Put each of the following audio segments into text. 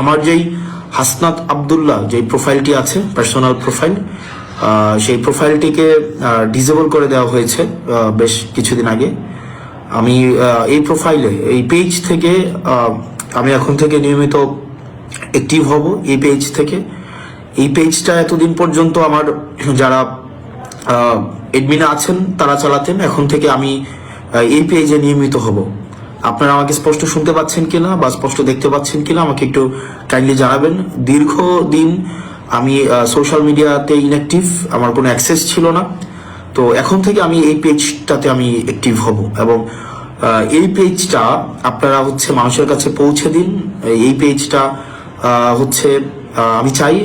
আমার যেই হাসনাত আবদুল্লাহ যে প্রোফাইলটি আছে পার্সোনাল প্রোফাইল সেই প্রোফাইলটিকে ডিসেবল করে দেওয়া হয়েছে বেশ কিছুদিন আগে। আমি এই প্রোফাইলে এই পেজ থেকে আমি এখন থেকে নিয়মিত অ্যাক্টিভ হব এই পেজ থেকে। এই পেজটা এতদিন পর্যন্ত আমার যারা এডমিনা আছেন, তারা চালাতেন। এখন থেকে আমি এই পেজে নিয়মিত হব। আপনারা আমাকে স্পষ্ট শুনতে পাচ্ছেন কিনা বা স্পষ্ট দেখতে পাচ্ছেন কিনা আমাকে একটু কাইন্ডলি জানাবেন। দীর্ঘদিন আমি সোশ্যাল মিডিয়াতে ইনঅ্যাক্টিভ আমার কোনো অ্যাক্সেস ছিল না। তো এখন থেকে আমি এই পেজটাতে আমি অ্যাক্টিভ হব এবং এই পেজটা আপনারা হচ্ছে মানুষের কাছে পৌঁছে দিন। এই পেজটা হচ্ছে আমি চাই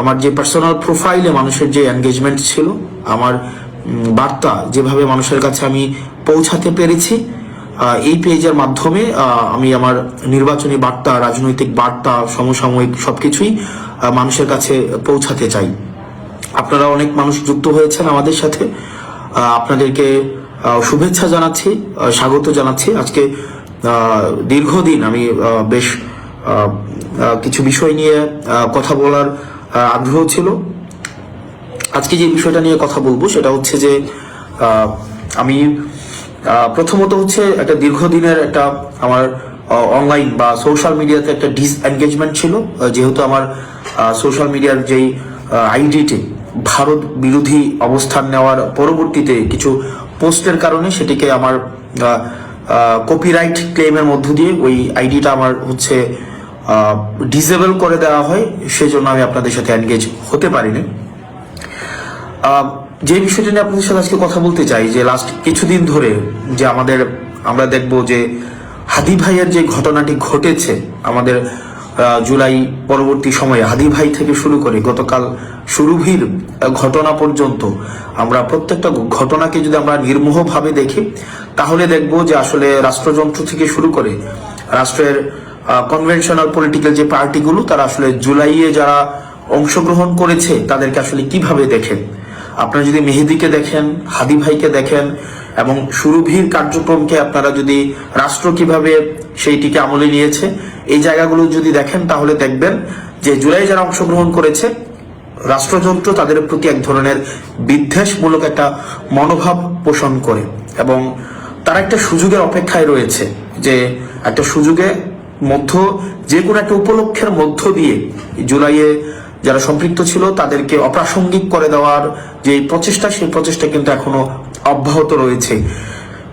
আমার যে পার্সোনাল প্রোফাইলে মানুষের যে এনগেজমেন্ট ছিল, আমার বার্তা যেভাবে মানুষের কাছে আমি পৌঁছাতে পেরেছি এই পেজের মাধ্যমে আমি আমার নির্বাচনী বার্তা, রাজনৈতিক বার্তা, সমসাময়িক সবকিছুই মানুষের কাছে পৌঁছাতে চাই। আপনারা অনেক মানুষ যুক্ত হয়েছেন আমাদের সাথে। আপনাদেরকে শুভেচ্ছা জানাচ্ছি স্বাগত জানাচ্ছি। আজকে দীর্ঘদিন আমি বেশ কিছু বিষয় নিয়ে কথা বলার আগ্রহ ছিল। আজকে যে বিষয়টা নিয়ে কথা বলব, সেটা হচ্ছে যে আমি প্রথমত হচ্ছে একটা দীর্ঘদিনের একটা আমার অনলাইন বা সোশ্যাল মিডিয়াতে একটা ডিসএনগেজমেন্ট ছিল যেহেতু আমার সোশ্যাল মিডিয়ার যেই আইডিটি ভারত বিরোধী অবস্থান নেওয়ার পরবর্তীতে কিছু পোস্টের কারণে সেটিকে আমার কপিরাইট ক্লেমের মধ্য দিয়ে ওই আইডিটা আমার হচ্ছে ডিসেবল করে দেওয়া হয়, সেজন্য আমি আপনাদের সাথে এনগেজ হতে পারিনি। যে বিষয়টা নিয়ে আপনাদের সাথে আজকে কথা বলতে চাই, যে লাস্ট কিছুদিন ধরে যে আমাদের, আমরা দেখব যে হাদি ভাইয়ের যে ঘটনাটি ঘটেছে আমাদের জুলাই পরবর্তী সময়ে, হাদি ভাই থেকে শুরু করে গতকাল সুরভির ঘটনা পর্যন্ত আমরা প্রত্যেকটা ঘটনাকে যদি আমরা নির্মোহভাবে দেখি, তাহলে দেখব যে আসলে রাষ্ট্রযন্ত্র থেকে শুরু করে রাষ্ট্রের কনভেনশনাল পলিটিক্যাল যে পার্টিগুলো তারা আসলে জুলাইয়ে যারা অংশগ্রহণ করেছে, তাদেরকে আসলে কীভাবে দেখেন আপনারা যদি মেহেদিকে দেখেন, হাদি ভাইকে দেখেন, এবং সুরভির কার্যক্রমকে আপনারা যদি রাষ্ট্র কীভাবে সেইটিকে আমলে নিয়েছে, এই জায়গাগুলো যদি দেখেন, তাহলে দেখবেন যে জুলাই যারা অংশগ্রহণ করেছে, রাষ্ট্রযন্ত্র তাদের প্রতি এক ধরনের বিদ্বেষমূলক একটা মনোভাব পোষণ করে। এবং তারা একটা সুযোগের অপেক্ষায় রয়েছে যে একটা সুযোগে মধ্য, যে কোনো একটা উপলক্ষের মধ্য দিয়ে জুলাইয়ে যারা সম্পৃক্ত ছিল তাদেরকে অপ্রাসঙ্গিক করে দেওয়ার যে প্রচেষ্টা, সেই প্রচেষ্টা কিন্তু এখনও অব্যাহত রয়েছে।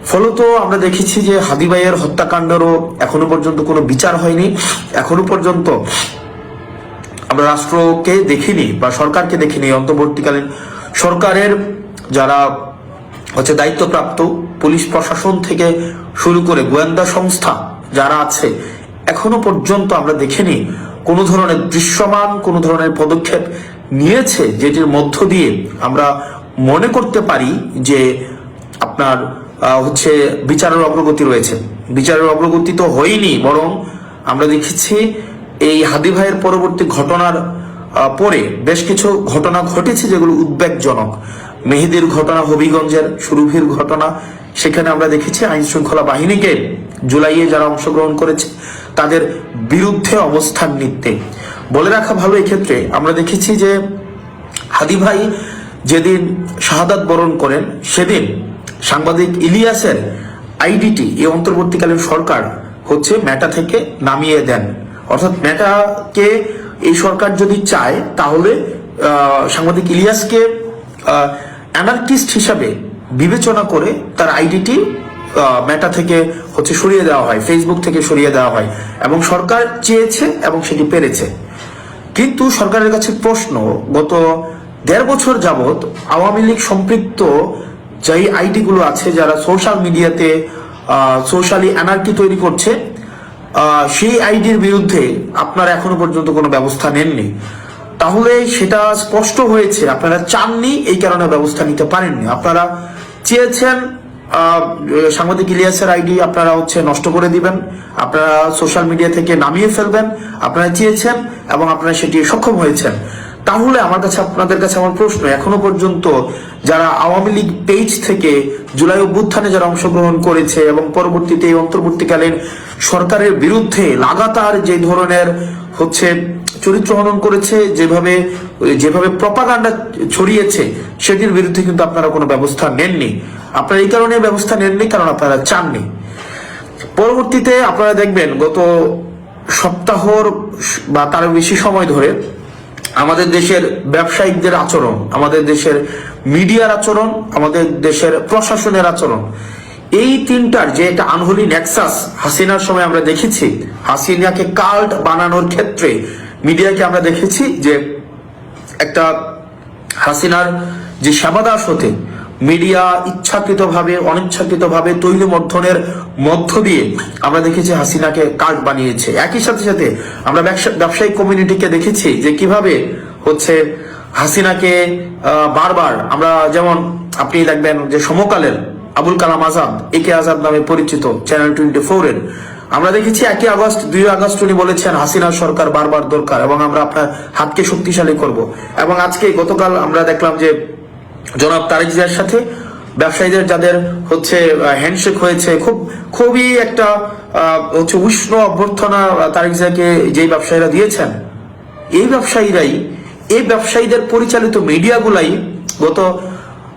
ফলত আমরা দেখেছি যে হাদিবাইয়ের হত্যাকাণ্ডেরও এখনও পর্যন্ত কোনো বিচার হয়নি। এখনও পর্যন্ত আমরা রাষ্ট্রকে দেখিনি বা সরকারকে দেখিনি, অন্তর্বর্তীকালীন সরকারের যারা হচ্ছে দায়িত্বপ্রাপ্ত পুলিশ প্রশাসন থেকে শুরু করে গোয়েন্দা সংস্থা যারা আছে, এখনও পর্যন্ত আমরা দেখিনি কোনো ধরনের দৃশ্যমান, কোনো ধরনের পদক্ষেপ নিয়েছে যেটির মধ্য দিয়ে আমরা মনে করতে পারি যে আপনার হচ্ছে বিচারের অগ্রগতি রয়েছে। বিচারের অগ্রগতি তো হয়নি, বরং আমরা দেখেছি এই হাদি ভাইয়ের পরবর্তী ঘটনার পরে বেশ কিছু ঘটনা ঘটেছে যেগুলো উদ্বেগজনক। মেহেদির ঘটনা, হবিগঞ্জের সুরভির ঘটনা, সেখানে আমরা দেখেছি আইন শৃঙ্খলা বাহিনীকে জুলাইয়ে যারা অংশগ্রহণ করেছে, তাদের বিরুদ্ধে অবস্থান নিতে। বলে রাখা ভালো এক্ষেত্রে, আমরা দেখেছি যে হাদি ভাই যেদিন শাহাদাত বরণ করেন, সেদিন সাংবাদিক ইলিয়াসের আইডিটি এই অন্তর্বর্তীকালীন সরকার হচ্ছে ম্যাটা থেকে নামিয়ে দেন। অর্থাৎ ম্যাটাকে এই সরকার যদি চায়, তাহলে সাংবাদিক ইলিয়াসকে অ্যানার্কিস্ট হিসাবে বিবেচনা করে তার আইডিটি মেটা থেকে হচ্ছে সরিয়ে দেওয়া হয় ফেসবুক থেকে সরিয়ে দেওয়া হয়। এবং সরকার চেয়েছে এবং সেটি পেরেছে। কিন্তু সরকারের কাছে প্রশ্ন, গত দেড় বছর যাবৎ আওয়ামী লীগ সম্পৃক্ত যেই আইডি গুলো আছে, যারা সোশ্যাল মিডিয়াতে সোশ্যালি অ্যানার্কি তৈরি করছে সেই আইডির বিরুদ্ধে আপনারা এখনও পর্যন্ত কোনো ব্যবস্থা নেননি। তাহলে সেটা স্পষ্ট হয়েছে, আপনারা চাননি এই কারণে ব্যবস্থা নিতে পারেননি। আপনারা চেয়েছেন সাংবাদিক ইলিয়াসের আইডি আপনারা হচ্ছে নষ্ট করে দিবেন, আপনারা সোশ্যাল মিডিয়া থেকে নামিয়ে ফেলবেন, আপনারা চেয়েছেন এবং আপনারা সেটি সক্ষম হয়েছেন। তাহলে আমার কাছে, আপনাদের কাছে আমার প্রশ্ন, এখনও পর্যন্ত যারা আওয়ামী লীগ পেজ থেকে জুলাই অভ্যুত্থানে যারা অংশগ্রহণ করেছে এবং পরবর্তীতে অন্তর্বর্তীকালীন সরকারের বিরুদ্ধে লাগাতার যে ধরনের হচ্ছে চরিত্র হনন করেছে, যেভাবে যেভাবে প্রপাগান্ডা ছড়িয়েছে, সেটির বিরুদ্ধে কিন্তু আপনারা কোনো ব্যবস্থা নেননি। আপনারা এই কারণে ব্যবস্থা নেননি, কারণ আপনারা চাননি। পরবর্তীতে আপনারা দেখবেন, গত সপ্তাহর বা তার বেশি সময় ধরে আমাদের দেশের ব্যবসায়িকদের আচরণ, আমাদের দেশের মিডিয়ার আচরণ, আমাদের দেশের প্রশাসনের আচরণ এই তিনটার যে একটা আনহোলি নেক্সাস হাসিনার সময় আমরা দেখেছি, হাসিনাকে কাল্ট বানানোর ক্ষেত্রে মিডিয়াকে আমরা দেখেছি যে একটা হাসিনার যে সেবাদাস হতে, মিডিয়া ইচ্ছাকৃতভাবে, অনিচ্ছাকৃতভাবে তৈলমর্ধনের মধ্য দিয়ে আমরা দেখেছি হাসিনাকে কার্ড বানিয়েছে। একই সাথে সাথে আমরা ব্যবসা- ব্যবসায়িক কমিউনিটিকে দেখেছি যে কীভাবে হচ্ছে হাসিনাকে বারবার আমরা যেমন আপনি দেখবেন যে সমকালের আবুল কালাম আজাদ একে আজাদ নামে পরিচিত চ্যানেল টোয়েন্টি ফোর এর। আমরা দেখেছি একই আগস্ট, দুই আগস্ট উনি বলেছেন হাসিনা সরকার বারবার দরকার এবং আমরা আপনার হাতকে শক্তিশালী করব। এবং আজকে গতকাল আমরা দেখলাম যে জনাব তারেক জিয়ার সাথে ব্যবসায়ীদের যাদের হচ্ছে হ্যান্ডশেক হয়েছে, খুব, খুবই একটা হচ্ছে উষ্ণ অভ্যর্থনা তারেক জিয়াকে যেই ব্যবসায়ীরা দিয়েছেন, এই ব্যবসায়ীরাই, এই ব্যবসায়ীদের পরিচালিত মিডিয়াগুলাই গত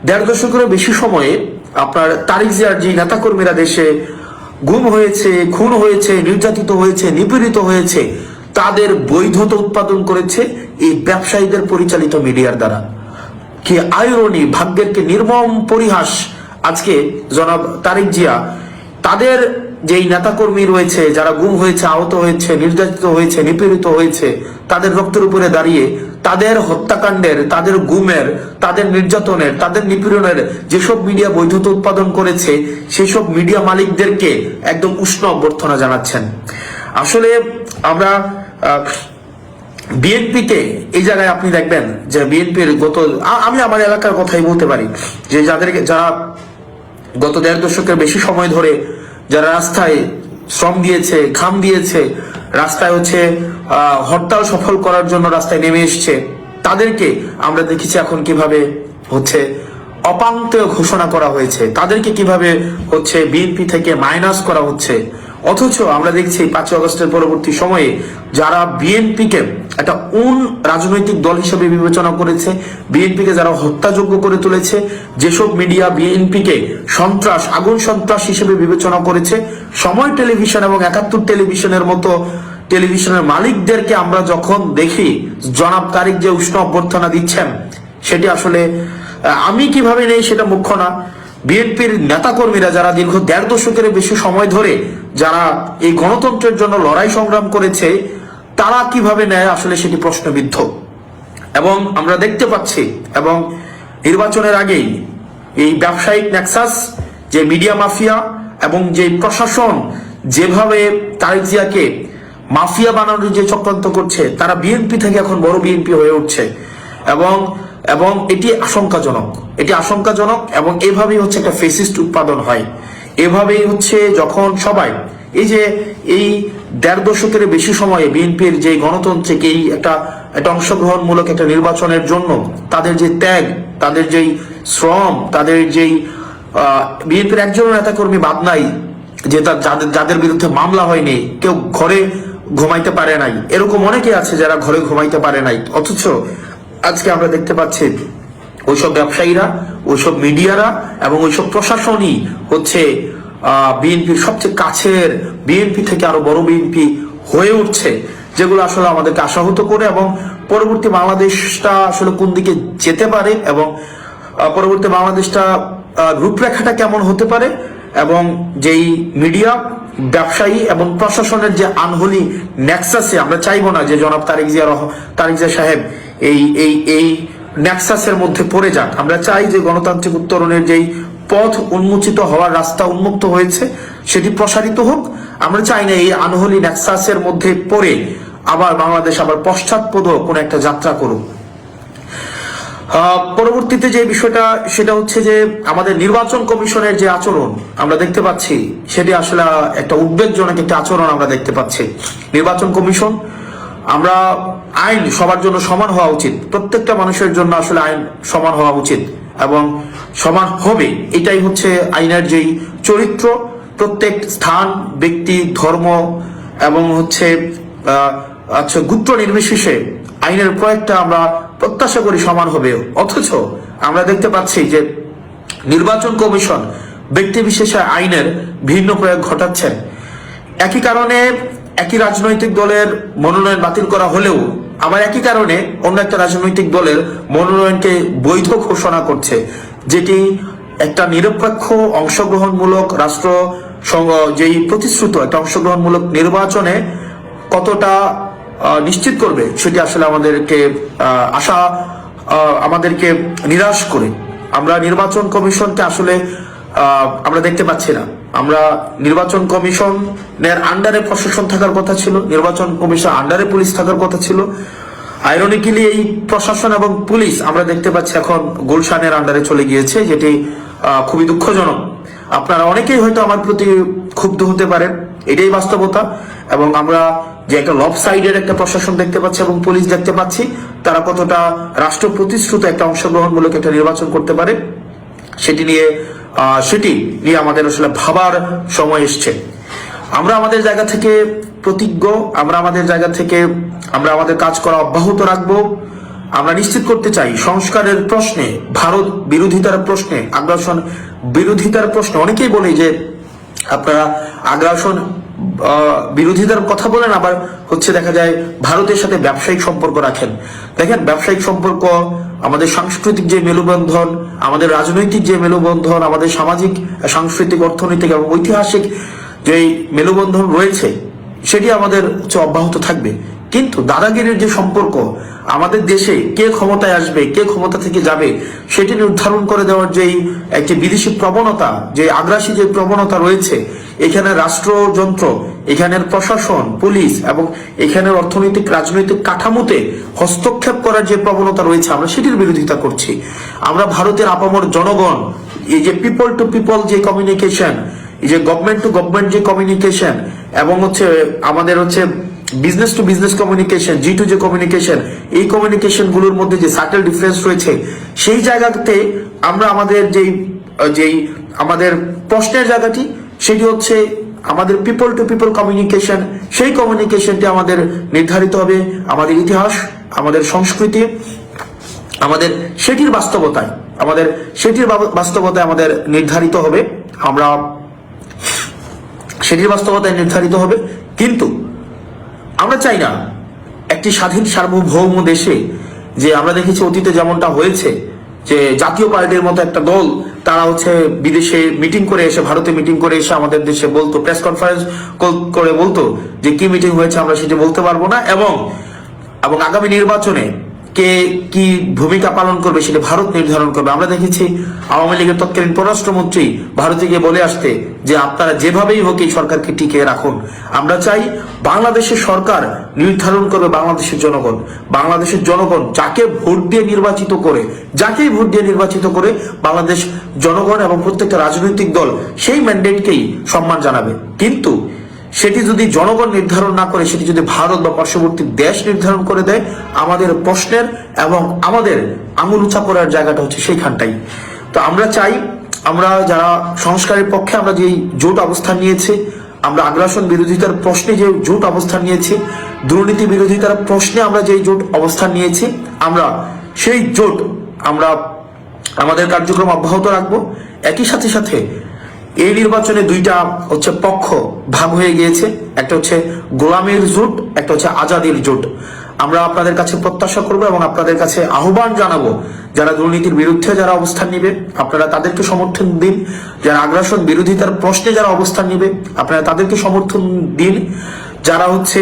দেড় দশকেরও বেশি সময়ে আপনার তারিক জিয়ার যে নেতাকর্মীরা দেশে গুম হয়েছে, খুন হয়েছে, নির্যাতিত হয়েছে, নিপীড়িত হয়েছে, তাদের বৈধতা উৎপাদন করেছে এই ব্যবসায়ীদের পরিচালিত মিডিয়ার দ্বারা। কি আয়রনি ভাগ্যের কি নির্মম পরিহাস আজকে জনাব তারিক জিয়া, তাদের যেই নেতাকর্মী রয়েছে, যারা গুম হয়েছে, আহত হয়েছে, নির্যাতিত হয়েছে, নিপীড়িত হয়েছে, তাদের রক্তের উপরে দাঁড়িয়ে তাদের হত্যাকাণ্ডের তাদের গুমের তাদের নির্যাতনের তাদের নিপীড়নের যেসব মিডিয়া বৈধতা উৎপাদন করেছে সেসব মিডিয়া মালিকদেরকে একদম উষ্ণ অভ্যর্থনা জানাচ্ছেন। আসলে আমরা আহ, বিএনপিকে এই জায়গায় আপনি দেখবেন যে বিএনপির গত আমি আমার এলাকার কথাই বলতে পারি যে যাদেরকে যারা গত দেড় দশকের বেশি সময় ধরে যারা রাস্তায় শ্রম দিয়েছে, ঘাম দিয়েছে, রাস্তায় হচ্ছে হরতাল সফল করার জন্য রাস্তায় নেমে এসছে। তাদেরকে আমরা দেখেছি এখন কীভাবে হচ্ছে অপাঙ্ক্তেয় ঘোষণা করা হয়েছে। তাদেরকে কীভাবে হচ্ছে বিএনপি থেকে মাইনাস করা হচ্ছে। অথচ আমরা দেখছি পাঁচই আগস্টের পরবর্তী সময়ে যারা বিএনপিকে একটা উন রাজনৈতিক দল হিসেবে বিবেচনা করেছে, বিএনপিকে যারা হত্যাযোগ্য করে তুলেছে, যেসব মিডিয়া বিএনপিকে সন্ত্রাস, আগুন সন্ত্রাস হিসেবে বিবেচনা করেছে, সময় টেলিভিশন এবং একাত্তর টেলিভিশনের মতো টেলিভিশনের মালিকদেরকে আমরা যখন দেখি, জনাব তারিক যে উষ্ণ অভ্যর্থনা দিচ্ছেন, সেটি আসলে আমি কীভাবে নেই সেটা মুখ্য না। বিএনপির নেতাকর্মীরা যারা দীর্ঘ দেড় দশকের বেশি সময় ধরে যারা এই গণতন্ত্রের জন্য লড়াই সংগ্রাম করেছে, তারা কীভাবে নেয় আসলে সেটি প্রশ্নবিদ্ধ। এবং আমরা দেখতে পাচ্ছি, এবং নির্বাচনের আগেই এই ব্যবসায়িক নেক্সাস, যে মিডিয়া মাফিয়া এবং যে প্রশাসন যেভাবে তারেক জিয়াকে মাফিয়া বানানোর যে চক্রান্ত করছে, তারা বিএনপি থেকে এখন বড় বিএনপি হয়ে উঠছে। এবং এবং এটি আশঙ্কাজনক। এটি আশঙ্কাজনক এবং এভাবেই হচ্ছে একটা ফেসিস্ট উৎপাদন হয়। এভাবেই হচ্ছে যখন সবাই, এই যে এই দেড় দশকের বেশি সময়ে বিএনপির যে গণতন্ত্রিক এই একটা একটা অংশগ্রহণমূলক একটা নির্বাচনের জন্য তাদের যে ত্যাগ, তাদের যেই শ্রম, তাদের যেই বিএনপির একজন নেতাকর্মী বাদ নাই, যে তার, যাদের যাদের বিরুদ্ধে মামলা হয়নি, কেউ ঘরে ঘুমাইতে পারে নাই। এরকম অনেকে আছে যারা ঘরে ঘুমাইতে পারে নাই। অথচ আজকে আমরা দেখতে পাচ্ছি ওইসব ব্যবসায়ীরা, ওইসব মিডিয়ারা এবং ওইসব প্রশাসনই হচ্ছে বিএনপির সবচেয়ে কাছের বিএনপি থেকে আরও বড় বিএনপি হয়ে উঠছে, যেগুলো আসলে আমাদেরকে আশাহত করে এবং পরবর্তী বাংলাদেশটা আসলে কোন দিকে যেতে পারে এবং পরবর্তী বাংলাদেশটা রূপরেখাটা কেমন হতে পারে এবং যেই মিডিয়া, ব্যবসায়ী এবং প্রশাসনের যে আনহোলি নেক্সাসে, আমরা চাইব না যে জনাব তারেক জিয়া রহ- তারেক জিয়া সাহেব এই এই এই নেক্সাসের মধ্যে পড়ে যাক। আমরা চাই যে গণতান্ত্রিক উত্তরণের যেই পথ উন্মোচিত হওয়ার রাস্তা উন্মুক্ত হয়েছে, সেটি প্রসারিত হোক। আমরা চাই না এই আনহোলি নেক্সাসের মধ্যে পড়ে আবার বাংলাদেশ আবার পশ্চাৎপদ কোন একটা যাত্রা করুক। পরবর্তীতে যে বিষয়টা, সেটা হচ্ছে যে আমাদের নির্বাচন কমিশনের যে আচরণ, আমরা দেখতে পাচ্ছি, সেটি আসলে একটা উদ্বেগজনক একটা আচরণ আমরা দেখতে পাচ্ছি। নির্বাচন কমিশন আমরা আইন সবার জন্য সমান হওয়া উচিত। প্রত্যেকটা মানুষের জন্য আসলে আইন সমান হওয়া উচিত এবং সমান হবে। এটাই হচ্ছে আইনের যেই চরিত্র, প্রত্যেক স্থান, ব্যক্তি, ধর্ম এবং হচ্ছে আচ্ছা গুত্র নির্বিশেষে আইনের প্রয়োগটা আমরা প্রত্যাশা করি সমান হবে। অথচ আমরা দেখতে পাচ্ছি যে নির্বাচন কমিশন ব্যক্তি বিশেষে আইনের ভিন্ন প্রয়োগ ঘটাচ্ছেন। একই কারণে একই রাজনৈতিক দলের মনোনয়ন বাতিল করা হলেও আবার একই কারণে অন্য একটা রাজনৈতিক দলের মনোনয়নকে বৈধ ঘোষণা করছে, যেটি একটা নিরপেক্ষ অংশগ্রহণমূলক রাষ্ট্র যেই প্রতিশ্রুত একটা অংশগ্রহণমূলক নির্বাচনে কতটা নিশ্চিত করবে সেটি আসলে আমাদেরকে আশা আমাদেরকে নিরাশ করে। আমরা নির্বাচন কমিশনকে আসলে আমরা দেখতে পাচ্ছি না। আমরা নির্বাচন কমিশনের আন্ডারে প্রশাসন থাকার কথা ছিল, নির্বাচন কমিশন আন্ডারে পুলিশ থাকার কথা ছিল। আইরনিক্যালি এই প্রশাসন এবং পুলিশ আমরা দেখতে পাচ্ছি এখন গুলশানের আন্ডারে চলে গিয়েছে, যেটি খুবই দুঃখজনক। আপনারা অনেকেই হয়তো আমার প্রতি ক্ষুব্ধ হতে পারেন, এটাই বাস্তবতা। এবং আমরা যে একটা লব সাইডের একটা প্রশাসন দেখতে পাচ্ছি এবং পুলিশ দেখতে পাচ্ছি, তারা কতটা রাষ্ট্র প্রতিশ্রুত একটা অংশগ্রহণমূলক একটা নির্বাচন করতে পারে, সেটি নিয়ে সেটি নিয়ে আমাদের আসলে ভাবার সময় এসছে। আমরা আমাদের জায়গা থেকে প্রতিজ্ঞ, আমরা আমাদের জায়গা থেকে, আমরা আমাদের কাজ করা অব্যাহত রাখব। আমরা নিশ্চিত করতে চাই, সংস্কারের প্রশ্নে, ভারত বিরোধিতার প্রশ্নে, আগ্রাসন বিরোধিতার প্রশ্নে। অনেকেই বলে যে, আপনারা আগ্রাসন বিরোধিতার কথা বলেন, আবার হচ্ছে দেখা যায় ভারতের সাথে ব্যবসায়িক সম্পর্ক রাখেন। দেখেন, ব্যবসায়িক সম্পর্ক আমাদের সাংস্কৃতিক যে মেলুবন্ধন, আমাদের রাজনৈতিক যে মেলুবন্ধন, আমাদের সামাজিক, সাংস্কৃতিক, অর্থনৈতিক এবং ঐতিহাসিক যে মেলুবন্ধন রয়েছে, সেটি আমাদের হচ্ছে অব্যাহত থাকবে। কিন্তু দাদাগিরির যে সম্পর্ক, আমাদের দেশে কে ক্ষমতায় আসবে, কে ক্ষমতা থেকে যাবে, সেটি নির্ধারণ করে দেওয়ার যেই একটি বিদেশি প্রবণতা যে আগ্রাসী যে প্রবণতা রয়েছে, এখানে রাষ্ট্রযন্ত্র এখানের প্রশাসন, পুলিশ এবং এখানের অর্থনৈতিক, রাজনৈতিক কাঠামোতে হস্তক্ষেপ করার যে প্রবণতা রয়েছে, আমরা সেটির বিরোধিতা করছি। আমরা ভারতের আপামর জনগণ, এই যে পিপল টু পিপল যে কমিউনিকেশন এই যে গভর্নমেন্ট টু গভর্নমেন্ট যে কমিউনিকেশন এবং হচ্ছে আমাদের হচ্ছে business to business communication G to যে কমিউনিকেশন এই কমিউনিকেশনগুলোর মধ্যে যে সাটেল ডিফারেন্স রয়েছে, সেই জায়গাতে আমরা আমাদের যেই যেই আমাদের প্রশ্নের জায়গাটি, সেটি হচ্ছে আমাদের পিপল টু পিপল কমিউনিকেশন সেই কমিউনিকেশনটি আমাদের নির্ধারিত হবে আমাদের ইতিহাস, আমাদের সংস্কৃতি, আমাদের সেটির বাস্তবতায়, আমাদের সেটির বাস্তবতায় আমাদের নির্ধারিত হবে, আমরা সেটির বাস্তবতায় নির্ধারিত হবে, কিন্তু আমরা চাই না একটি স্বাধীন সার্বভৌম দেশে যে আমরা দেখেছি অতীতে যেমনটা হয়েছে, যে জাতীয় পার্টির মতো একটা দল, তারা হচ্ছে বিদেশে মিটিং করে এসে, ভারতে মিটিং করে এসে আমাদের দেশে বলতো প্রেস কনফারেন্স করে বলতো যে কি মিটিং হয়েছে আমরা সেটি বলতে পারব না এবং এবং আগামী নির্বাচনে কে কি ভূমিকা পালন করবে সেটা ভারত নির্ধারণ করবে। আমরা দেখেছি আওয়ামী লীগের তৎকালীন পররাষ্ট্রমন্ত্রী ভারতে গিয়ে বলে আসতে যে আপনারা যেভাবেই হোক এই সরকারকে টিকিয়ে রাখুন। আমরা চাই বাংলাদেশের সরকার নির্ধারণ করবে বাংলাদেশের জনগণ। বাংলাদেশের জনগণ যাকে ভোট দিয়ে নির্বাচিত করে, যাকেই ভোট দিয়ে নির্বাচিত করে বাংলাদেশ জনগণ এবং প্রত্যেকটা রাজনৈতিক দল সেই ম্যান্ডেটকেই সম্মান জানাবে। কিন্তু সেটি যদি জনগণ নির্ধারণ না করে, সেটি যদি ভারত বা পার্শ্ববর্তী দেশ নির্ধারণ করে দেয়, আমাদের প্রশ্নের এবং আমাদের আঙুল উঁচা করার জায়গাটা হচ্ছে সেইখানটাই। তো আমরা চাই, আমরা যারা সংস্কারের পক্ষে, আমরা যেই জোট অবস্থান নিয়েছি, আমরা আগ্রাসন বিরোধিতার প্রশ্নে যে জোট অবস্থান নিয়েছি, দুর্নীতি বিরোধিতার প্রশ্নে আমরা যেই জোট অবস্থান নিয়েছি, আমরা সেই জোট আমরা, আমাদের কার্যক্রম অব্যাহত রাখব। একই সাথে সাথে এই নির্বাচনে দুইটা হচ্ছে পক্ষ ভাগ হয়ে গিয়েছে। একটা হচ্ছে গোলামের জোট, একটা হচ্ছে আজাদির জোট। আমরা আপনাদের কাছে প্রত্যাশা করব এবং আপনাদের কাছে আহ্বান জানাব, যারা দুর্নীতির বিরুদ্ধে যারা অবস্থান নিবে, আপনারা তাদেরকে সমর্থন দিন। যারা আগ্রাসন বিরোধিতার প্রশ্নে যারা অবস্থান নিবে, আপনারা তাদেরকে সমর্থন দিন। যারা হচ্ছে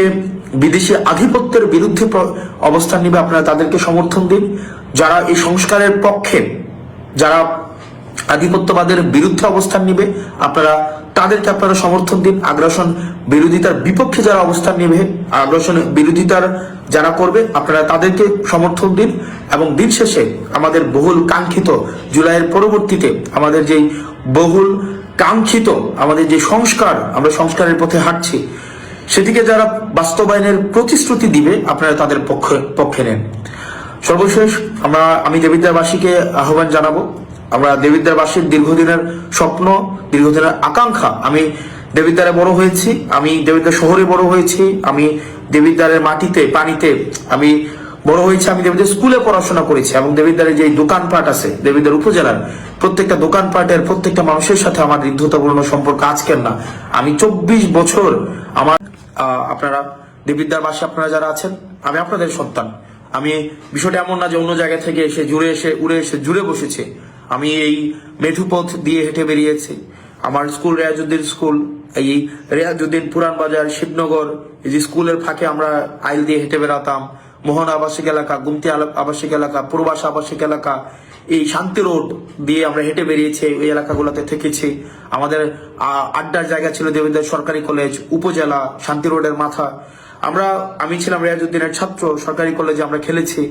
বিদেশি আধিপত্যের বিরুদ্ধে অবস্থান নিবে, আপনারা তাদেরকে সমর্থন দিন। যারা এই সংস্কারের পক্ষে, যারা আধিপত্যবাদের বিরুদ্ধে অবস্থান নিবে। আপনারা, তাদেরকে আপনারা সমর্থন দিন। আগ্রাসন বিরোধিতার বিপক্ষে যারা অবস্থান নেবে আগ্রাসন বিরোধিতার যারা করবে, আপনারা তাদেরকে সমর্থন দিন। এবং দিন শেষে আমাদের বহুল কাঙ্ক্ষিত জুলাইয়ের পরবর্তীতে আমাদের যেই বহুল কাঙ্ক্ষিত, আমাদের যে সংস্কার, আমরা সংস্কারের পথে হাঁটছি, সেটিকে যারা বাস্তবায়নের প্রতিশ্রুতি দিবে, আপনারা তাদের পক্ষে পক্ষে নেন। সর্বশেষ আমরা আমি দেবিদ্যারবাসীকে আহ্বান জানাব আমরা দেবিদ্যারবাসীর দীর্ঘদিনের স্বপ্ন, দীর্ঘদিনের আকাঙ্ক্ষা। আমি দেবিদ্বারে বড় হয়েছি, আমি দেবিদ্বার শহরে বড় হয়েছি, আমি দেবিদ্বারের মাটিতে, পানিতে, আমি বড় হয়েছে, আমি দেবিদ্বার স্কুলে পড়াশোনা করেছি এবং দেবিদ্বারের যে দোকানপাট আছে দেবিদ্বার উপজেলার প্রত্যেকটা দোকানপাটের প্রত্যেকটা মানুষের সাথে আমার হৃদ্ধতাপূর্ণ সম্পর্ক আজকের না। আমি চব্বিশ বছর আমার আপনারা দেবিদ্বারবাসী, আপনারা যারা আছেন, আমি আপনাদের সন্তান। আমি বিষয়টা এমন না যে অন্য জায়গা থেকে এসে জুড়ে এসে, উড়ে এসে জুড়ে বসেছে। আমি এই মেঠুপথ দিয়ে হেঁটে বেরিয়েছি। আমার স্কুল রেয়াজুদ্দিন স্কুল, এই রেয়াজুদ্দিন পুরান বাজার, শিবনগর, এই যে স্কুলের ফাঁকে আমরা আইল দিয়ে হেঁটে বেড়াতাম। মোহন আবাসিক এলাকা, গুমতি আবাসিক এলাকা পূর্বাস আবাসিক এলাকা, এই শান্তি রোড দিয়ে আমরা হেঁটে বেরিয়েছি, ওই এলাকাগুলোতে থেকেছি। আমাদের আড্ডার জায়গা ছিল দেবেন্দ্র সরকারি কলেজ, উপজেলা, শান্তি রোডের মাথা। আমরা, আমি ছিলাম রেয়াজুদ্দিনের ছাত্র, সরকারি কলেজে আমরা খেলেছি।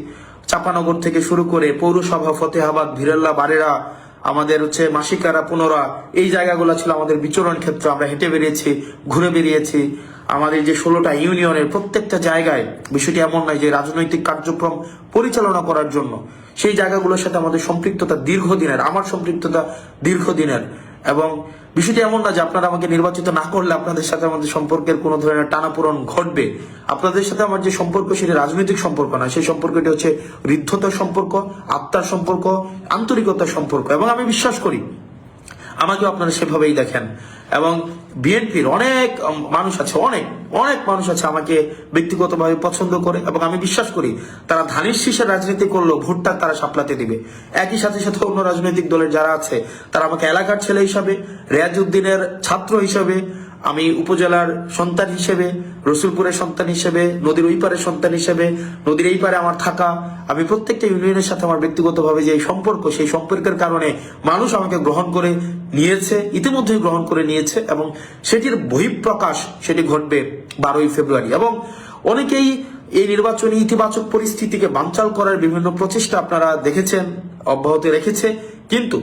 চাপানগর থেকে শুরু করে পৌরসভা, ফতেহাবাদ, ভিরেল্লা, বারেরা, আমাদের হচ্ছে মাসিকারা, পুনরা, এই জায়গাগুলো ছিল আমাদের বিচরণ ক্ষেত্র। আমরা হেঁটে বেরিয়েছি, ঘুরে বেরিয়েছি। আমাদের যে ষোলোটা ইউনিয়নের প্রত্যেকটা জায়গায়, বিষয়টি এমন নয় যে রাজনৈতিক কার্যক্রম পরিচালনা করার জন্য। সেই জায়গাগুলোর সাথে আমাদের সম্পৃক্ততা দীর্ঘদিনের, আমার সম্পৃক্ততা দীর্ঘদিনের। এবং বিষয়টি এমন না যে আপনারা আমাকে নির্বাচিত না করলে আপনাদের সাথে আমাদের সম্পর্কের কোনো ধরনের টানাপূরণ ঘটবে। আপনাদের সাথে আমার যে সম্পর্ক সেটা রাজনৈতিক সম্পর্ক না সেই সম্পর্কটি হচ্ছে হৃদ্ধতার সম্পর্ক, আত্মার সম্পর্ক, আন্তরিকতার সম্পর্ক। এবং আমি বিশ্বাস করি, আমাকেও আপনারা সেভাবেই দেখেন। এবং বিএনপির অনেক মানুষ আছে, অনেক অনেক মানুষ আছে আমাকে ব্যক্তিগতভাবে পছন্দ করে এবং আমি বিশ্বাস করি তারা ধানের শীষের রাজনীতি করলেও ভোটটা তারা সাপলাতে দিবে। একই সাথে সাথে অন্য রাজনৈতিক দলের যারা আছে, তারা আমাকে এলাকার ছেলে হিসাবে, রেয়াজউদ্দিনের ছাত্র হিসাবে, আমি উপজেলার সন্তান হিসেবে, রসুলপুরের সন্তান হিসেবে, নদীর ওই পারের সন্তান হিসেবে, নদীর এই পারে আমার থাকা, আমি প্রত্যেকটা ইউনিয়নের সাথে আমার ব্যক্তিগতভাবে যে সম্পর্ক, সেই সম্পর্কের কারণে মানুষ আমাকে গ্রহণ করে নিয়েছে, ইতিমধ্যেই গ্রহণ করে নিয়েছে এবং সেটির বহিঃপ্রকাশ সেটি ঘটবে বারোই ফেব্রুয়ারি। এবং অনেকেই এই নির্বাচনী ইতিবাচক পরিস্থিতিকে বানচাল করার বিভিন্ন প্রচেষ্টা আপনারা দেখেছেন, অব্যাহত রেখেছে। কিন্তু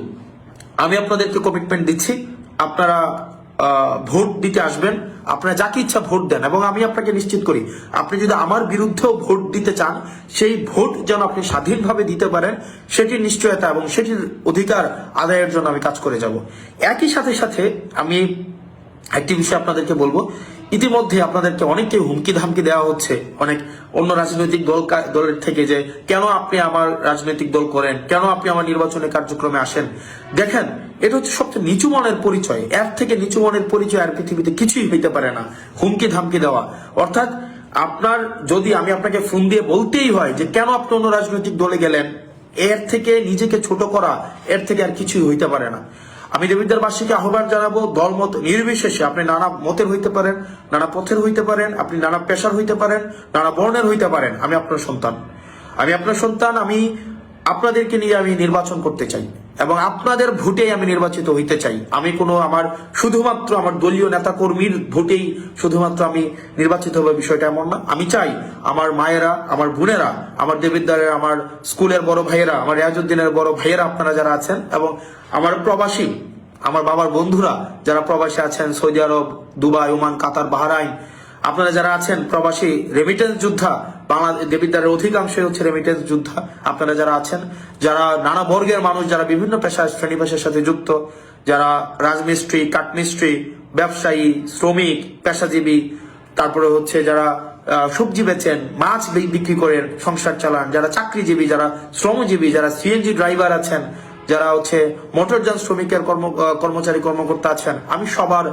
আমি আপনাদেরকে কমিটমেন্ট দিচ্ছি, আপনারা ভোট দিতে আসবেন, আপনারা যাকে ইচ্ছা ভোট দেন। এবং আমি আপনাকে নিশ্চিত করি, আপনি যদি আমার বিরুদ্ধেও ভোট দিতে চান, সেই ভোট যেন আপনি স্বাধীনভাবে দিতে পারেন, সেটির নিশ্চয়তা এবং সেটির অধিকার আদায়ের জন্য আমি কাজ করে যাব। একই সাথে সাথে আমি একটি বিষয় আপনাদেরকে বলব। ইতিমধ্যে আপনাদেরকে অনেককে হুমকি ধামকি দেওয়া হচ্ছে। অনেক অন্য রাজনৈতিক দল দলের থেকে যে, কেন আপনি আমার রাজনৈতিক দল করেন? কেন আপনি আমার নির্বাচনের কার্যক্রমে আসেন? দেখেন, এটা হচ্ছে সবচেয়ে নিচু মনের পরিচয়। এর থেকে নিচু মনের পরিচয় আর পৃথিবীতে কিছুই হইতে পারে না। হুমকি ধামকি দেওয়া। অর্থাৎ আপনার যদি আমি আপনাকে ফোন দিয়ে বলতেই হয় যে, কেন আপনি অন্য রাজনৈতিক দলে গেলেন? এর থেকে নিজেকে ছোট করা, এর থেকে আর কিছুই হইতে পারে না। আমি দেবিদ্যারবাসীকে আহ্বান জানাব, দলমত নির্বিশেষে আপনি নানা মতের হইতে পারেন, নানা পথের হইতে পারেন, আপনি নানা পেশার হইতে পারেন, নানা বর্ণের হইতে পারেন। আমি আপনার সন্তান। আমি আপনার সন্তান, আমি আপনাদেরকে নিয়ে আমি নির্বাচন করতে চাই এবং আপনাদের ভোটেই আমি নির্বাচিত হইতে চাই। আমি কোনো আমার শুধুমাত্র আমার দলীয় নেতা কর্মীর ভোটেই শুধুমাত্র আমি নির্বাচিত হবে বিষয়টা এমন না। আমি চাই আমার মায়েরা, আমার বোনেরা, আমার দেবিদ্বারের আমার স্কুলের বড় ভাইয়েরা, আমার রেয়াজুদ্দিনের বড় ভাইয়েরা আপনারা যারা আছেন এবং আমার প্রবাসী, আমার বাবার বন্ধুরা যারা প্রবাসী আছেন, Saudi Arab, Dubai, Oman, Qatar, Bahrain আপনারা যারা আছেন, প্রবাসী রেমিটেন্স যোদ্ধা বাংলাদেশ দেবিদ্বারের অধিকাংশই হচ্ছে রেমিটেন্স যোদ্ধা, আপনারা যারা আছেন, যারা নানা বর্গের মানুষ, যারা বিভিন্ন পেশা শ্রেণি পেশার সাথে যুক্ত, যারা রাজমিস্ত্রি, কাঠমিস্ত্রি, ব্যবসায়ী, শ্রমিক, পেশাজীবী, তারপরে হচ্ছে যারা সবজি বেচেন, মাছ বিক্রি করেন, সংসার চালান, যারা চাকরিজীবী, যারা শ্রমজীবী, যারা সিএনজি ড্রাইভার আছেন, যারা হচ্ছে মোটরযান শ্রমিকের কর্ম কর্মচারী, কর্মকর্তা আছেন, আমি সবার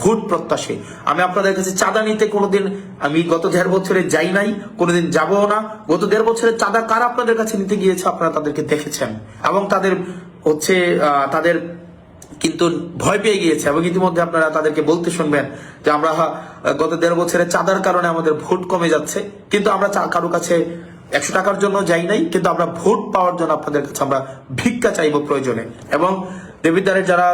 ভোট প্রত্যাশী। আমি আপনাদের কাছে চাঁদা নিতে কোনোদিন, আমি গত দেড় বছরে যাই নাই, কোনোদিন যাবও না। গত দেড় বছরের চাঁদা কারা আপনাদের কাছে নিতে গিয়েছে, আপনারা তাদেরকে দেখেছেন। এবং তাদের হচ্ছে তাদের কিন্তু ভয় পেয়ে গিয়েছে। এবং ইতিমধ্যে আপনারা তাদেরকে বলতে শুনবেন যে আমরা গত দেড় বছরের চাঁদার কারণে আমাদের ভোট কমে যাচ্ছে। কিন্তু আমরা কারও কাছে একশো টাকার জন্য যাই নাই, কিন্তু আমরা ভোট পাওয়ার জন্য আপনাদের কাছে আমরা ভিক্ষা চাইব প্রয়োজনে। এবং দেবিদ্বারের যারা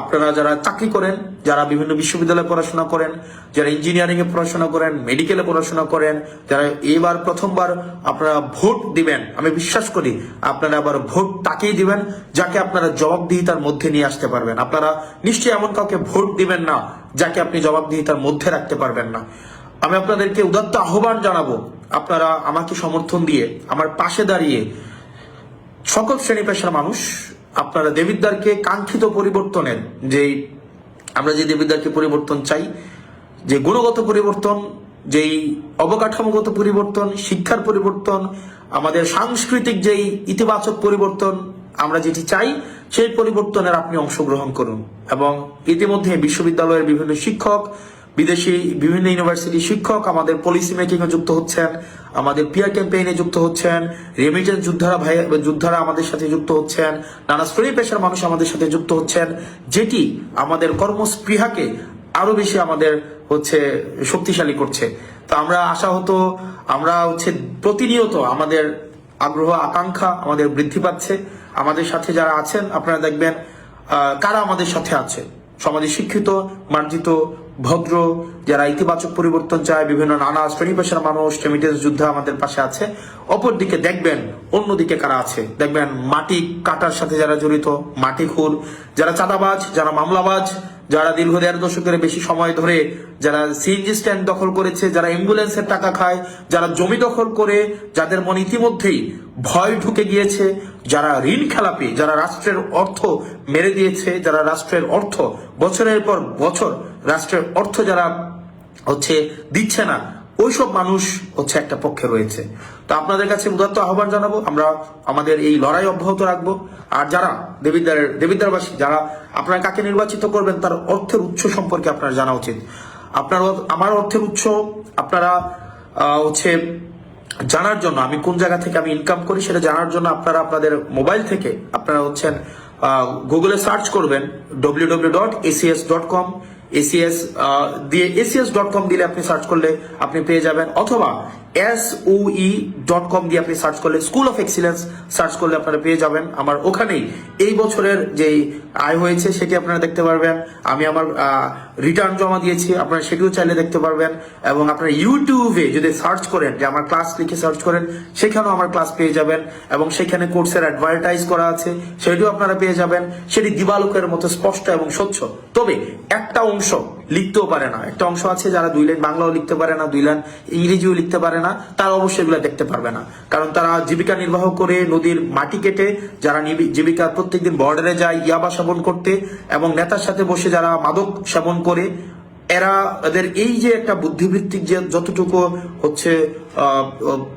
আপনারা যারা চাকরি করেন, যারা বিভিন্ন বিশ্ববিদ্যালয়ে পড়াশোনা করেন, যারা ইঞ্জিনিয়ারিং এ পড়াশোনা করেন মেডিকেলে পড়াশোনা করেন, যারা এবার প্রথমবার আপনারা ভোট দিবেন, আমি বিশ্বাস করি আপনারা আবার ভোট তাকেই দিবেন, যাকে আপনারা জবাবদিহিতার মধ্যে নিয়ে আসতে পারবেন। আপনারা নিশ্চয়ই এমন কাউকে ভোট দিবেন না, যাকে আপনি জবাবদিহিতার মধ্যে রাখতে পারবেন না। আমি আপনাদেরকে উদাত্ত আহ্বান জানাব, আপনারা আমাকে সমর্থন দিয়ে, আমার পাশে দাঁড়িয়ে সকল শ্রেণি পেশার মানুষ আপনারা দেবিদ্দারকে কাঙ্ক্ষিত পরিবর্তনের যেই, আমরা যে দেবিদ্দারকে পরিবর্তন চাই, যে গুণগত পরিবর্তন, যেই অবকাঠামোগত পরিবর্তন, শিক্ষার পরিবর্তন, আমাদের সাংস্কৃতিক যেই ইতিবাচক পরিবর্তন আমরা যেটি চাই, সেই পরিবর্তনের আপনি অংশগ্রহণ করুন। এবং ইতিমধ্যে বিশ্ববিদ্যালয়ের বিভিন্ন শিক্ষক বিদেশি বিভিন্ন ইউনিভার্সিটি শিক্ষক আমাদের পলিসি মেকিং এ যুক্ত হচ্ছেন, আমাদের পিয়ার ক্যাম্পেইনে যুক্ত হচ্ছেন রেমিটেন্স যোদ্ধারা ভাই, যোদ্ধারা আমাদের সাথে যুক্ত হচ্ছেন, নানা শ্রেণি পেশার মানুষ আমাদের সাথে যুক্ত হচ্ছেন, যেটি আমাদের কর্মস্পৃহাকে আরও বেশি আমাদের হচ্ছে শক্তিশালী করছে। তো আমরা আশা হতো আমরা হচ্ছে প্রতিনিয়ত আমাদের আগ্রহ, আকাঙ্ক্ষা আমাদের বৃদ্ধি পাচ্ছে। আমাদের সাথে যারা আছেন, আপনারা দেখবেন কারা আমাদের সাথে আছে? সমাজে শিক্ষিত, মার্জিত, ভদ্র, যারা ইতিবাচক পরিবর্তন চায়, বিভিন্ন নানা শ্রেণি পেশার মানুষ রেমিটেন্স যুদ্ধ আমাদের পাশে আছে। অপরদিকে দেখবেন, অন্যদিকে কারা আছে? দেখবেন মাটি কাটার সাথে যারা জড়িত, মাটি খুর, যারা চাঁদাবাজ, যারা মামলাবাজ যারা দীর্ঘ দেড় দশকের বেশি সময় ধরে যারা সিএনজি স্ট্যান্ড দখল করেছে, যারা অ্যাম্বুলেন্সের টাকা খায়, যারা জমি দখল করে, যাদের মন ইতিমধ্যেই ভয় ঢুকে গিয়েছে, যারা ঋণ খেলাপি, যারা রাষ্ট্রের অর্থ মেরে দিয়েছে, যারা রাষ্ট্রের অর্থ বছরের পর বছর রাষ্ট্রের অর্থ যারা হচ্ছে দিচ্ছে না ওইসব মানুষ হচ্ছে একটা পক্ষে রয়েছে। তো আপনাদের কাছে উদাত্ত আহ্বান জানাব, আমরা আমাদের এই লড়াই অব্যাহত রাখব। আর যারা দেবিদ্বার দেবিদ্বারবাসী, যারা আপনারা কাকে নির্বাচিত করবেন, তার অর্থের উৎস সম্পর্কে আপনার জানা উচিত। আপনার আমার অর্থের উৎস আপনারা হচ্ছে জানার জন্য, আমি কোন জায়গা থেকে আমি ইনকাম করি সেটা জানার জন্য আপনারা আপনাদের মোবাইল থেকে আপনারা হচ্ছেন গুগলে সার্চ করবেন W W dot ACS dot com ACS দিয়ে এসিএস ডট কম দিলে আপনি সার্চ করলে আপনি পেয়ে যাবেন, অথবা এস ই ডট কম দিয়ে আপনি সার্চ করলে স্কুল অফ এক্সিলেন্স সার্চ করলে আপনারা পেয়ে যাবেন। আমার ওখানেই এই বছরের যেই আয় হয়েছে সেটি আপনারা দেখতে পারবেন। আমি আমার রিটার্ন জমা দিয়েছি, আপনারা সেটিও চাইলে দেখতে পারবেন। এবং আপনারা ইউটিউবে যদি সার্চ করেন, যে আমার ক্লাস লিখে সার্চ করেন, সেখানেও আমার ক্লাস পেয়ে যাবেন। এবং সেখানে কোর্সের অ্যাডভার্টাইজ করা আছে, সেটিও আপনারা পেয়ে যাবেন। সেটি দিবালোকের মতো স্পষ্ট এবং স্বচ্ছ। তবে একটা অংশ লিখতেও পারে না। একটা অংশ আছে যারা দুই লাইন বাংলাও লিখতে পারে না, দুই লাইন ইংরেজিও লিখতে পারে না, তারা অবশ্যই এগুলো দেখতে পারবে না। কারণ তারা জীবিকা নির্বাহ করে নদীর মাটি কেটে, যারা জীবিকা প্রত্যেকদিন বর্ডারে যায়, ইয়াবা সেবন করতে এবং নেতার সাথে বসে যারা মাদক সেবন করে এরা এদের এই যে একটা বুদ্ধিভিত্তিক যে যতটুকু হচ্ছে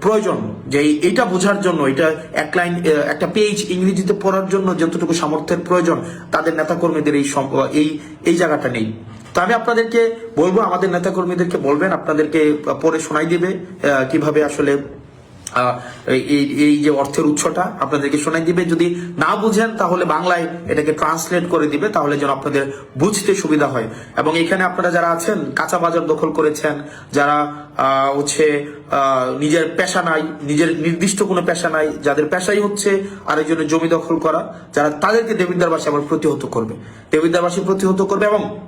প্রয়োজন, যে এইটা বোঝার জন্য, এটা এক লাইন একটা পেজ ইংরেজিতে পড়ার জন্য যতটুকু সামর্থ্যের প্রয়োজন, তাদের নেতাকর্মীদের এই এই এই জায়গাটা নেই। তো আমি আপনাদেরকে বলব, আমাদের নেতাকর্মীদেরকে বলবেন, আপনাদেরকে পরে শোনাই দিবে কীভাবে আসলে এই, এই- যে অর্থের উৎসটা আপনাদেরকে শোনাই দিবে। যদি না বুঝেন, তাহলে বাংলায় এটাকে ট্রান্সলেট করে দিবে, তাহলে যেন আপনাদের বুঝতে সুবিধা হয়। এবং এখানে আপনারা যারা আছেন, কাঁচা বাজার দখল করেছেন, যারা হচ্ছে নিজের পেশা নাই, নিজের নির্দিষ্ট কোনো পেশা নাই, যাদের পেশাই হচ্ছে আরেকজনের জমি দখল করা, যারা তাদেরকে দেবিদ্দারবাসী আবার প্রতিহত করবে। দেবিদ্দারবাসী প্রতিহত করবে এবং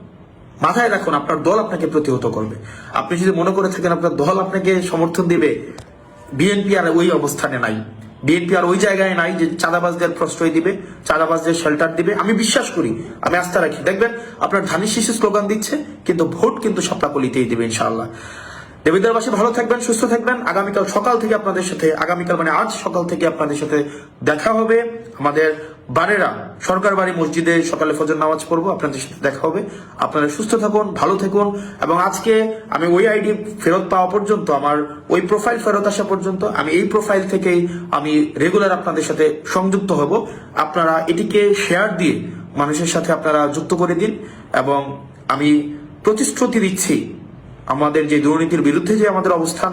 মাথায় রাখুন, আপনার দল আপনাকে প্রতিহত করবে। আপনি যদি মনে করে থাকেন, আপনার দল আপনাকে সমর্থন দিবে বিএনপি আর ওই অবস্থানে নাই। বিএনপি আর ওই জায়গায় নাই যে চাঁদাবাজদের প্রশ্রয় দিবে, চাঁদাবাজদের শেল্টার দিবে। আমি বিশ্বাস করি, আমি আস্থা রাখি। দেখবেন, আপনার ধানের শিশু স্লোগান দিচ্ছে, কিন্তু ভোট কিন্তু সপ্তাহকলিতেই দিবে ইনশাআল্লাহ। দেবিদ্বারবাসী ভালো থাকবেন, সুস্থ থাকবেন। আগামীকাল সকাল থেকে আপনাদের সাথে, আগামীকাল মানে আজ সকাল থেকে আপনাদের সাথে দেখা হবে। আমাদের বারেরা সরকার বাড়ি মসজিদে সকালে ফজর নামাজ পড়ব, আপনাদের সাথে দেখা হবে। আপনারা সুস্থ থাকুন, ভালো থাকুন, এবং আজকে আমি ওই আইডি ফেরত পাওয়া পর্যন্ত, আমার ওই প্রোফাইল ফেরত আসা পর্যন্ত, আমি এই প্রোফাইল থেকেই আমি রেগুলার আপনাদের সাথে সংযুক্ত হব। আপনারা এটিকে শেয়ার দিয়ে মানুষের সাথে আপনারা যুক্ত করে দিন, এবং আমি প্রতিশ্রুতি দিচ্ছি আমাদের যে দুর্নীতির বিরুদ্ধে যে আমাদের অবস্থান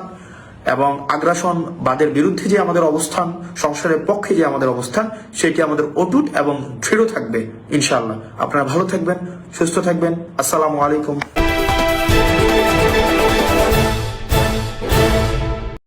এবং আগ্রাসন বাদের বিরুদ্ধে যে আমাদের অবস্থান সংসারের পক্ষে যে আমাদের অবস্থান, সেটি আমাদের অটুট এবং দৃঢ় থাকবে ইনশাল্লাহ আপনারা ভালো থাকবেন, সুস্থ থাকবেন। আসসালামু আলাইকুম।